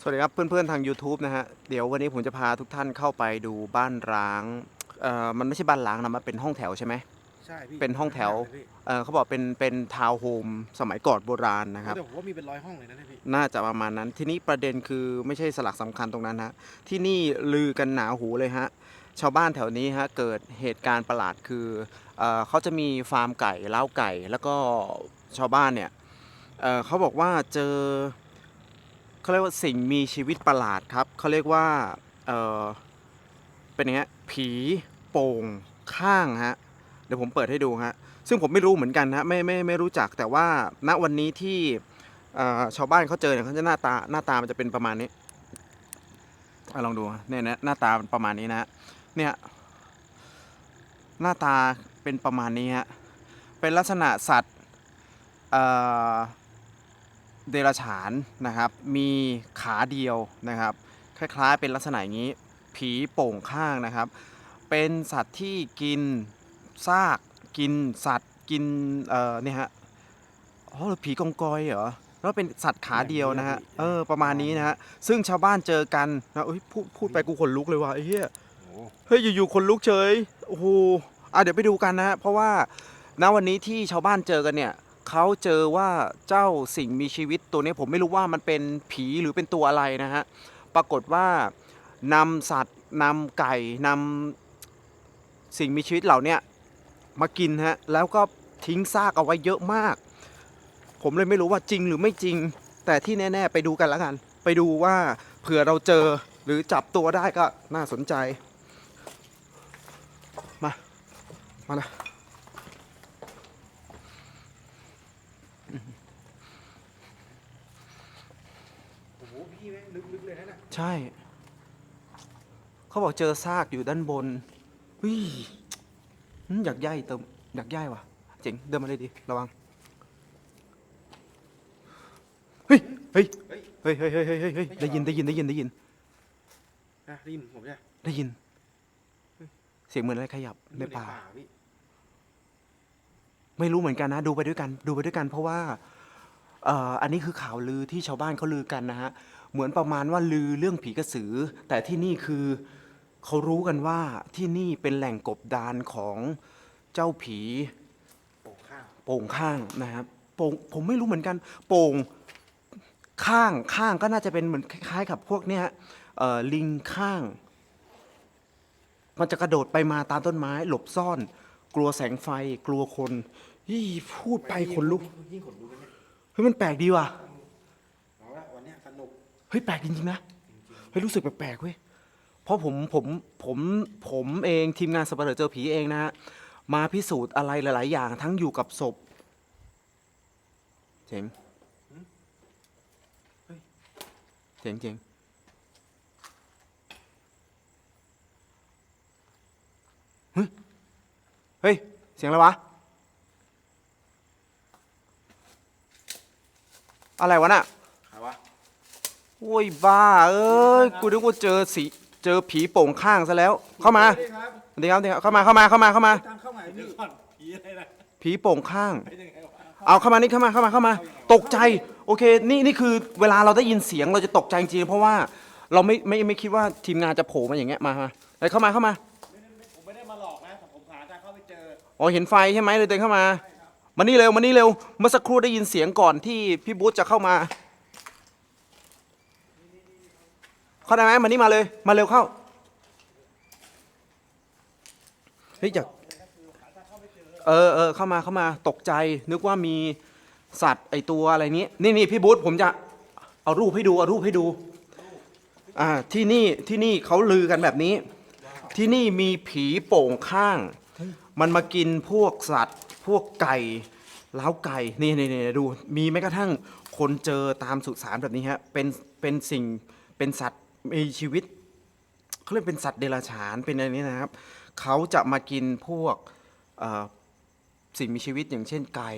สวัสดีครับเพื่อนๆทาง YouTube นะฮะเดี๋ยววันนี้ผมจะพาทุกท่านเข้าไปดูบ้านร้างเอ่อมันไม่ใช่บ้านร้างนะมันเป็นห้องแถวใช่ไหมใช่พี่เป็นห้องแถวเลยพี่เอ่อเขาบอกเป็นเป็นทาวน์โฮมสมัยก่อนโบราณนะครับแต่ผมว่ามีเป็นร้อยห้องเลยนะเนี่ยพี่น่าจะประมาณนั้น ทีนี้ประเด็นคือไม่ใช่สลักสำคัญตรงนั้นฮะที่นี่ลือกันหนาหูเลยฮะชาวบ้านแถวนี้ฮะเกิดเหตุการณ์ประหลาดคือเออเขาจะมีฟาร์มไก่เล้าไก่ แล้วก็ชาวบ้านเนี่ยเอ่อเขาบอกว่าเจอ เขาเรียกว่าสิ่งมีชีวิตประหลาดครับเขาเรียกว่าเออเป็นอย่างเงี้ยผีโป่งข้างฮะเดี๋ยวผมเปิดให้ดูฮะซึ่งผมไม่รู้เหมือนกันฮะไม่ไม่ไม่รู้จักแต่ว่าณวันนี้ที่ชาวบ้านเขาเจอเนี่ยเขาจะหน้าตาหน้าตามันจะเป็นประมาณนี้อลองดูเนี่ยนะหน้าตาประมาณนี้นะเนี่ยหน้าตาเป็นประมาณนี้ฮะเป็นลักษณะสัตว์ เอ่อเดรัจฉานนะครับ มีขาเดียวนะครับ คล้ายๆ เป็นลักษณะอย่างนี้ ผีโป่งข้างนะครับ เป็นสัตว์ที่กินซากกินสัตว์กินเอ่อเนี่ยฮะอ๋อผีกองกอยเหรอแล้วเป็นสัตว์ขาเดียวนะฮะเออประมาณนี้นะฮะซึ่งชาวบ้านเจอกันนะเอ้ยพูดพูดไปกูขนลุกเลยว่ะไอ้เหี้ยโอ้เฮ้ยอยู่ๆคนลุกเฉยโอ้โหอะเดี๋ยวไปดูกันนะฮะเพราะว่าณวันนี้ที่ชาวบ้านเจอกันเนี่ย เขาเจอว่าเจ้าสิ่งมีชีวิตตัวนี้ผมไม่รู้ว่ามันเป็นผีหรือเป็นตัวอะไรนะฮะ ปรากฏว่านำสัตว์นำไก่นำสิ่งมีชีวิตเหล่านี้มากินฮะ แล้วก็ทิ้งซากเอาไว้เยอะมาก ผมเลยไม่รู้ว่าจริงหรือไม่จริง แต่ที่แน่ ๆ ไปดูกันแล้วกัน ไปดูว่าเผื่อเราเจอหรือจับตัวได้ก็น่าสนใจ มา มาเลย โหพี่แม่งลึกๆเลยนะน่ะ ใช่ เขาบอกเจอซากอยู่ด้านบนวิอยากย่ายเติมอยากย่ายว่ะ เจ๋ง เดินมาเลยดิระวังเฮ้ยเฮ้ยเฮ้ย เฮ้ย เฮ้ย เฮ้ย เฮ้ย เฮ้ย เฮ้ย ได้ยิน ได้ยิน ได้ยิน ได้ยินนะได้ยินผมใช่ไหมได้ยิน เสียงเหมือนอะไรขยับในป่า พี่ไม่รู้เหมือนกันนะ ดูไปด้วยกัน ดูไปด้วยกัน เพราะว่าเอ่ออันนี้คือข่าวลือที่ชาวบ้านเขาลือกันนะฮะ เหมือนประมาณว่าลือเรื่องผีกระสือ แต่ที่นี่คือเขารู้กันว่าที่นี่เป็นแหล่งกบดานของเจ้าผีโป่งข้างนะครับโป่งผมไม่รู้เหมือนกัน โป่งข้างข้างก็น่าจะเป็นเหมือนคล้ายๆกับพวกเนี้ยลิงข้าง มันจะกระโดดไปมาตามต้นไม้ หลบซ่อน กลัวแสงไฟ กลัวคนยี่พูดไปขนลุกยิ่งขนลุกเฮ้ยมันแปลกดีว่ะ เอาละวันเนี้ยสนุก เฮ้ยแปลกจริงๆนะเฮ้ยรู้สึกแปลกๆเว้ยเพราะผมผมผมผมเองทีมงานสปเหร่อเจอผีเองนะฮะมาพิสูจน์อะไรหลาย ๆ อย่างทั้งอยู่กับศพเจ๋งเฮ้ยเจ๋งเจ๋งเฮ้ยเฮ้ยเสียงอะไรวะ อะไรวะน่ะใครวะ โอ้ยบ้า เอ้ยกูนึกว่าเจอสีเจอผีโป่งข้างซะแล้ว เข้ามาสวัสดีครับสวัสดีครับเข้ามาเข้ามาเข้ามาเข้ามา ตามเข้ามาพี่ก่อนผีอะไรนะผีโป่งข้าง เป็นยังไงวะเอาเข้ามานี่เข้ามาเข้ามาเข้ามา ตกใจโอเคนี่นี่คือเวลาเราได้ยินเสียงเราจะตกใจจริงๆเพราะว่าเราไม่ไม่ไม่คิดว่าทีมงานจะโผล่มาอย่างเงี้ยมามาเฮ้ยเข้ามาเข้ามาผมไม่ได้มาหลอกนะแต่ผมหาทางเข้าไปเจออ๋อเห็นไฟใช่ไหมเลยเดินเข้ามามานี่เร็วมานี่เร็วเมื่อสักครู่ได้ยินเสียงก่อนที่พี่บุ๊ทจะเข้ามา เข้าได้ไหมมานี่มาเลยมาเร็วเข้าเฮ้ยอยากเออเออเข้ามาเข้ามาตกใจ นึกว่ามีสัตว์ไอตัวอะไรนี้นี่นี่พี่บุ๊ทผมจะเอารูปให้ดูเอารูปให้ดูอ่าที่นี่ที่นี่เขาลือกันแบบนี้ ที่นี่มีผีโป่งข้าง มันมากินพวกสัตว์ พวกไก่ล้าไก่นี่นี่นี่ดู มีแม้กระทั่งคนเจอตามสุสานแบบนี้ฮะเป็นเป็นสิ่งเป็นสัตว์ มีชีวิตเขาเรียกเป็นสัตว์เดรัจฉานเป็นอะไรนี้นะครับ เขาจะมากินพวกเอ่อสิ่งมีชีวิตอย่างเช่นไก่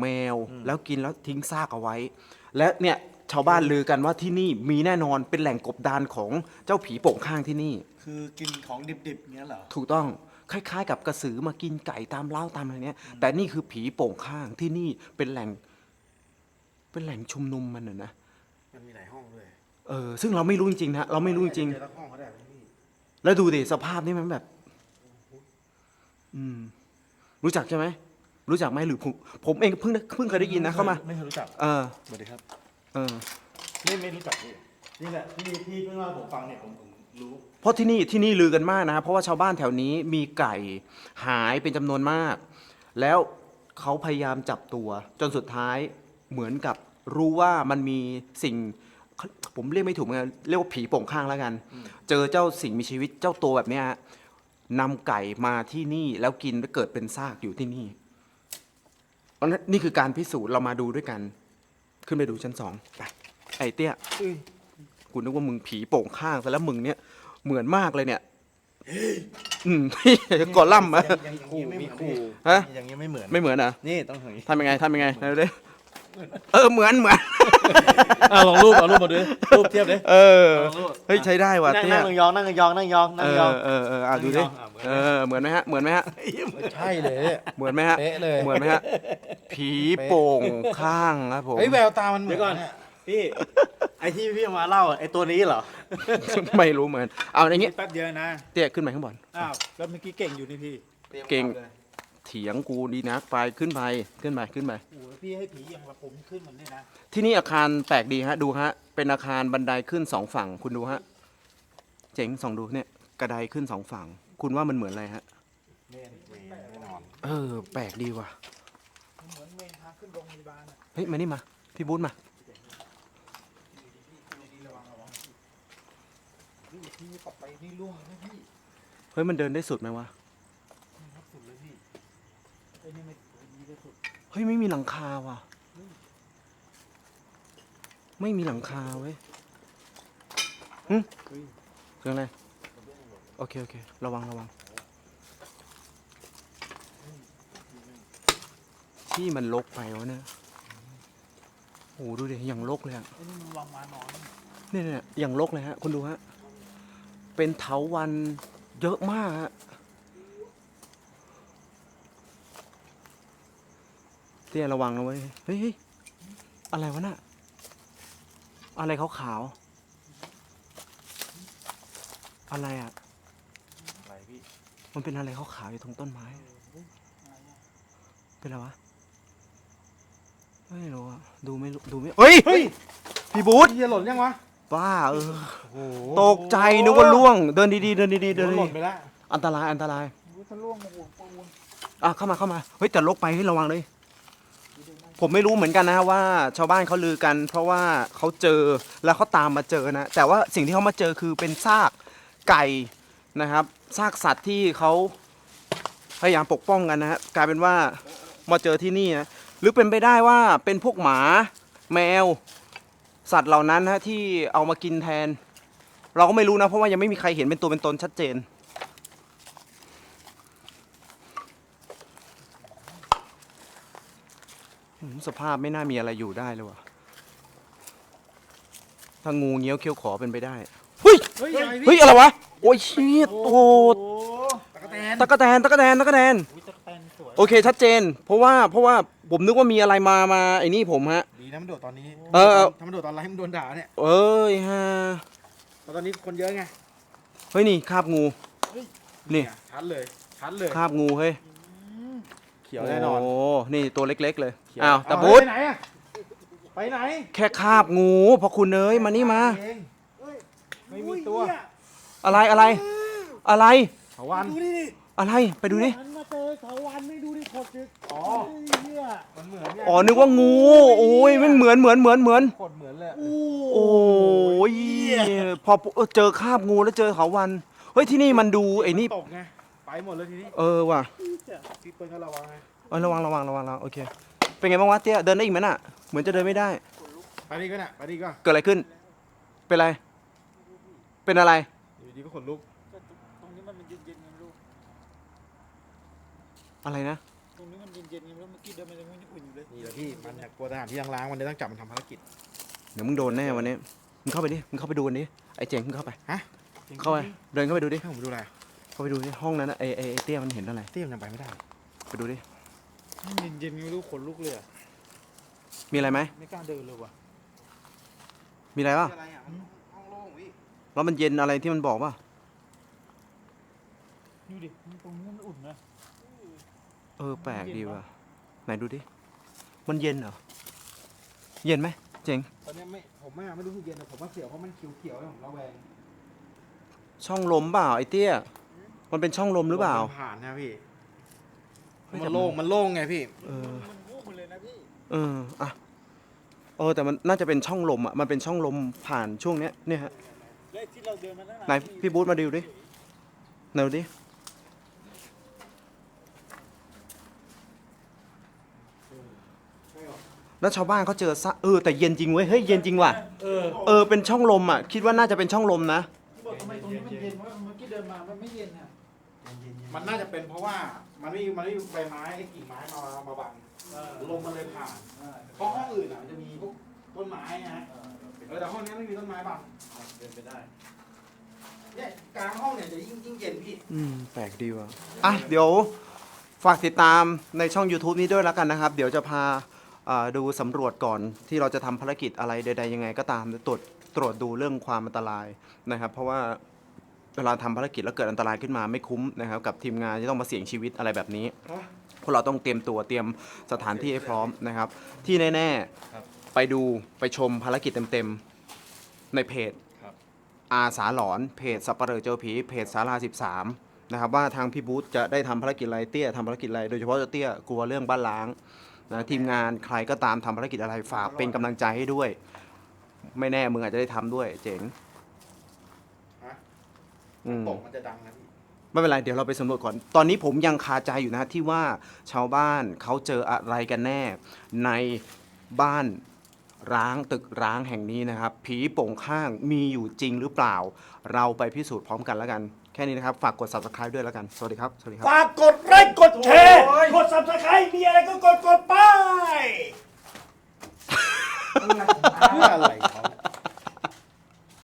แมว แล้วกินแล้วทิ้งซากเอาไว้ และเนี่ยชาวบ้านลือกันว่าที่นี่มีแน่นอนเป็นแหล่งกบดานของเจ้าผีโป่งข้างที่นี่ คือกินของดิบๆเงี้ยเหรอถูกต้องคล้ายๆ กับกระสือมากินไก่ตามเล้าตามอะไรเนี้ย แต่นี่คือผีโป่งข้างที่นี่เป็นแหล่ง เป็นแหล่งชุมนุมมันน่ะนะมันมีหลายห้องด้วย เออซึ่งเราไม่รู้จริงๆนะเราไม่รู้จริงเจอทั้งห้องเขาได้ไหมพี่ๆแล้วดูดิสภาพนี่มันแบบ อืม รู้จักใช่ไหมรู้จักไหมหรือผมผมเองเพิ่งเพิ่งเคยได้ยินนะเข้ามา ไม่เคยรู้จักเออ สวัสดีครับเออ ไม่ไม่รู้จักพี่นี่แหละที่ที่เพิ่งเล่าให้ผมฟังเนี่ยผมผมรู้ เพราะที่นี่ที่นี่ลือกันมากนะครับเพราะว่าชาวบ้านแถวนี้มีไก่หายเป็นจำนวนมาก แล้วเขาพยายามจับตัว จนสุดท้ายเหมือนกับรู้ว่ามันมีสิ่ง ผมเรียกไม่ถูกเหมือนกันเรียกว่าผีโป่งข้างแล้วกัน เจอเจ้าสิ่งมีชีวิตเจ้าตัวแบบเนี้ยฮะนำไก่มาที่นี่แล้วกินแล้วเกิดเป็นซากอยู่ที่นี่เพราะฉะนั้นนี่คือการพิสูจน์เรามาดูด้วยกัน ขึ้นไปดูชั้นสองไปไอ้เตี้ยกูนึกว่ามึงผีโป่งข้างซะแล้วมึงเนี่ยเหมือนมากเลยเนี่ยอืมกอลัมน์อะยังคู่มีคู่ฮะยังยังไม่เหมือน ไม่เหมือนเหรอะ นี่ต้องอย่างนี้ ทำยังไงทำยังไงไหนดูดิ เออเหมือนเหมือน อะลองรูปเอารูปมาดูดิรูปเทียบดิ เออ ลองรูป เฮ้ยใช้ได้ว่ะนั่งเตี้ยนั่งยองนั่งยองนั่งยองนั่เองยอองเออเอออะดูดินั่งยองอะเหมือนเออเหมือนไหมฮะเหมือนไหมฮะ ใช่เลยเนี่ย เหมือนไหมฮะ เป๊ะเลย เหมือนไหมฮะ ผีโป่งข้างครับผม เฮ้ยแววตามันเหมืเดี๋อยนวก่อนเนี่ยพี่ ไอที่พี่เอามาเล่าอะไอตัวนี้เหรอ ไม่รู้เหมือน เอาอย่างงี้แป๊บเดียวนะ เตี้ยขึ้นไปข้างบน อ้าว แล้วเมื่อกี้เก่งอยู่นี่พี่ เก่ง เถียงกูดีนักไปขึ้นไปขึ้นไปขึ้นไปโอ้โหพี่ให้ผีอย่างละผมขึ้นมันเนี่ยนะที่นี่อาคารแปลกดีฮะดูฮะ เป็นอาคารบันไดขึ้นสองฝั่ง คุณดูฮะ เจ๋งส่องดูเนี่ยกระไดขึ้นสองฝั่ง คุณว่ามันเหมือนอะไรฮะแน่แน่นอนเออ แปลกดีว่ะเหมือนเมนทางขึ้นโรงพยาบาลอะเฮ้ยมานี่มา พี่บูธมา พี่พี่ต่อไปนี่ล่วงเลยนะพี่เฮ้ยมันเดินได้สุดไหมวะ นี่ครับสุดเลยพี่ ไอ้นี่ไม่ดีที่สุดเฮ้ยไม่มีหลังคาว่ะ ไม่มีหลังคาเว้ยหึเฮ้ยเรื่องอะไรโอเคโอเค ระวังระวังที่มันลกไปวะเนี่ยโอ้โหดูดิอย่างลกเลยอะไอ้นี่มันวางมานอนเนี่ยเนี่ยอย่างลกเลยฮะคุณดูฮะเป็นเถาวันเยอะมากฮะ เตี้ยระวังนะเว้ยเฮ้ยเฮ้ยอะไรวะน่ะ อะไรขาวๆอะไรอะ อะไรพี่มันเป็นอะไรขาวๆอยู่ตรงต้นไม้ เป็นอะไรวะ ไม่รู้อะดูไม่รู้ดูไม่ เฮ้ย เฮ้ยพี่บูธพี่จะหล่นยังวะบ้าเออ โอ้โหตกใจนึกว่าล่วง เดินดีๆ เดินดีๆ เดินหดีล่นไปแล้ว ๆอันตราย อันตรายรู้ทะล่วงมาห่วงปูน อะเข้ามาเข้ามา เฮ้ยแต่ลกไปให้ระวังเลย ผมไม่รู้เหมือนกันนะว่าชาวบ้านเขาลือกัน เพราะว่าเขาเจอแล้วเขาตามมาเจอนะแต่ว่าสิ่งที่เขามาเจอคือเป็นซากไก่นะครับซากสัตว์ที่เขาพยายามปกป้องกันนะฮะกลายเป็นว่ามาเจอที่นี่นะหรือเป็นไปได้ว่าเป็นพวกหมาแมว สัตว์เหล่านั้นนะที่เอามากินแทน เราก็ไม่รู้นะเพราะว่ายังไม่มีใครเห็นเป็นตัวเป็นตนชัดเจน อืม สภาพไม่น่ามีอะไรอยู่ได้เลยว่ะถ้างูเงี้ยวเขี้ยวขอเป็นไปได้เฮ้ยเฮ้ยอะไรพี่เฮ้ยอะไรวะโอ้ยเชี่ยโอ้โหตะกะแตนตะกะแตนตะกะแตนตะกะแตนอุ้ยตะกะแตนสวย โอเค ชัดเจน เพราะว่าเพราะว่าผมนึกว่ามีอะไรมามาไอ้นี่ผมฮะ ดีนะมันโดดตอนนี้เออเออถ้ามันโดดตอนไรให้มันโดนด่าเนี่ยเอ้ยฮะเพราะตอนนี้คนเยอะไงเฮ้ยนี่คาบงู นี่ ชัดเลยชัดเลย คาบงูเฮ้ยเขียวแน่นอน โอ้นี่ตัวเล็ก ๆ เลยเขียวอ้าวเตะบุตไปไหนอะไปไหนแค่คาบงูพอคุณเอ้ยมานี่มา เองไม่มีตัวอะไรอะไร อะไรถาวันดูดิดิอะไรไปดูดิหันมาเจอเถาวันไม่ดูดิขดจึกอ๋อเฮ้ยเหี้ยมันเหมือนไงอ๋อนึกว่างูโอ้ยมันเหมือนเหมือนเหมือนเหมือนโคตรเหมือนเลย โอ้ยพอเจอคาบงูแล้วเจอเขาวัน เฮ้ยที่นี่มันดูไอ้นี่ตกไงไป หมดเลยทีนี้เออว่ะพี่เปิ้ลก็ระวังไงเออระวังระวังระวังระวังโอเค เป็นไงบ้างวะเตี้ยเดินได้อีกไหมน่ะ เหมือนจะเดินไม่ได้ ไปดีก็น่ะไปดีก็เกิดอะไรขึ้น เป็นอะไร เป็นอะไร อยู่ดีก็ขนลุกตรงนี้มันเย็นๆไงไม่รู้อะไรนะ ตรงนี้มันเย็นๆไงไม่รู้เมื่อกี้เดินไปตรงนี้ยังอุ่นอยู่เลยนี่แหละพี่มันอยากกลัวทหารที่ล้างๆมันเลยต้องจับมันทำภารกิจ เดี๋ยวมึงโดนแน่วันนี้ มึงเข้าไปดิ มึงเข้าไปดูกันดิ ไอ้เจ๋งมึงเข้าไปเข้าไป เดินเข้าไปดูดิให้ผมดูอะไรอะ เข้าไปดูดิห้องนั้นนะไอ้ไอ้ไอ้เตี้ยมันเห็นอะไร เตี้ยมนยังไปไม่ได้ ไปดูดิมันเย็นๆไงไม่รู้ขนลุกเลยอะมีอะไรไหม ไม่กล้าเดินเลยว่ะมีอะไรป่ะอะไรอะมันห้องโล่งพี่แล้วมันเย็นอะไรที่มันบอกป่ะ ดูดิมันตรงนี้มันอุ่นนะ เออแปลกดีว่ะ ไหนดูดิ มันเย็นเหรอ เย็นไหมเจ๋ง ตอนนี้ไม่ผมไม่ไม่รู้สึกเย็นแต่ผมว่าเสียวเพราะมันเขียวๆแล้วผมระแวงช่องลมเปล่าไอ้เตี้ย มันเป็นช่องลมหรือเปล่า มันผ่านนะพี่ เฮ้ยมันแต่โล่ง มันโล่งไงพี่ เออ มันวูบเลยนะพี่ เอออะเออ แต่มันน่าจะเป็นช่องลมอะ มันเป็นช่องลมผ่านช่วงเนี้ยเนี่ยฮะ และที่เราเดินมาตั้งไหนพี่บูธมาดูดิ ไหนดูดิ แล้วชาวบ้านเขาเจอซะเออแต่เย็นจริงเว้ย เฮ้ยเย็นจริงว่ะ เออเออเป็นช่องลมอะ คิดว่าน่าจะเป็นช่องลมนะที่บอกทำไมตรงนี้มันเย็นเพราะว่าเมื่อกี้เดินมามันไม่เย็นอะ มันน่าจะเป็นเพราะว่ามันไม่มันไม่มีใบไม้ไอ้กิ่งไม้มามาบังลมมันเลยผ่านเพราะห้องอื่นอะมันจะมีพวกต้นไม้นะเออแต่ห้องนี้ไม่มีต้นไม้บังเป็นไปได้เนี่ยกลางห้องเนี่ยจะยิ่งยิ่งเย็นพี่อืมแปลกดีว่ะอะเดี๋ยวฝากติดตามในช่อง YouTube นี้ด้วยแล้วกันนะครับ เดี๋ยวจะพาอ่าดูสำรวจก่อนที่เราจะทำภารกิจอะไรใดๆยังไงก็ตามตรวจตรวจดูเรื่องความอันตรายนะครับ เพราะว่า เวลาทำภารกิจแล้วเกิดอันตรายขึ้นมาไม่คุ้มนะครับกับทีมงานที่ต้องมาเสี่ยงชีวิตอะไรแบบนี้ พวกเราต้องเตรียมตัวเตรียมสถานที่ให้พร้อมนะครับ ที่แน่ๆไปดูไปชมภารกิจเต็มๆในเพจครับอาสาหลอนเพจสัปเหร่อเจอผีเพจสารา13นะครับว่าทางพี่บูธจะได้ทำภารกิจอะไรเตี้ยทำภารกิจอะไรโดยเฉพาะเตี้ยกลัวเรื่องบ้านล้างนะทีมงานใครก็ตามทำภารกิจอะไรฝากเป็นกำลังใจให้ด้วย ไม่แน่มึงอาจจะได้ทำด้วยเจ๋งฮะ อืม ตกมันจะดังนะพี่ไม่เป็นไร เดี๋ยวเราไปสำรวจก่อน ตอนนี้ผมยังคาใจอยู่นะที่ว่าชาวบ้านเขาเจออะไรกันแน่ ในบ้านร้างตึกร้างแห่งนี้นะครับ ผีโป่งข้างมีอยู่จริงหรือเปล่า เราไปพิสูจน์พร้อมกันแล้วกัน แค่นี้นะครับ ฝากกด subscribe ด้วยแล้วกัน สวัสดีครับ สวัสดีครับ ฝากกดไลค์กดแชร์ กด subscribe มีอะไรก็กดกดไปอะไร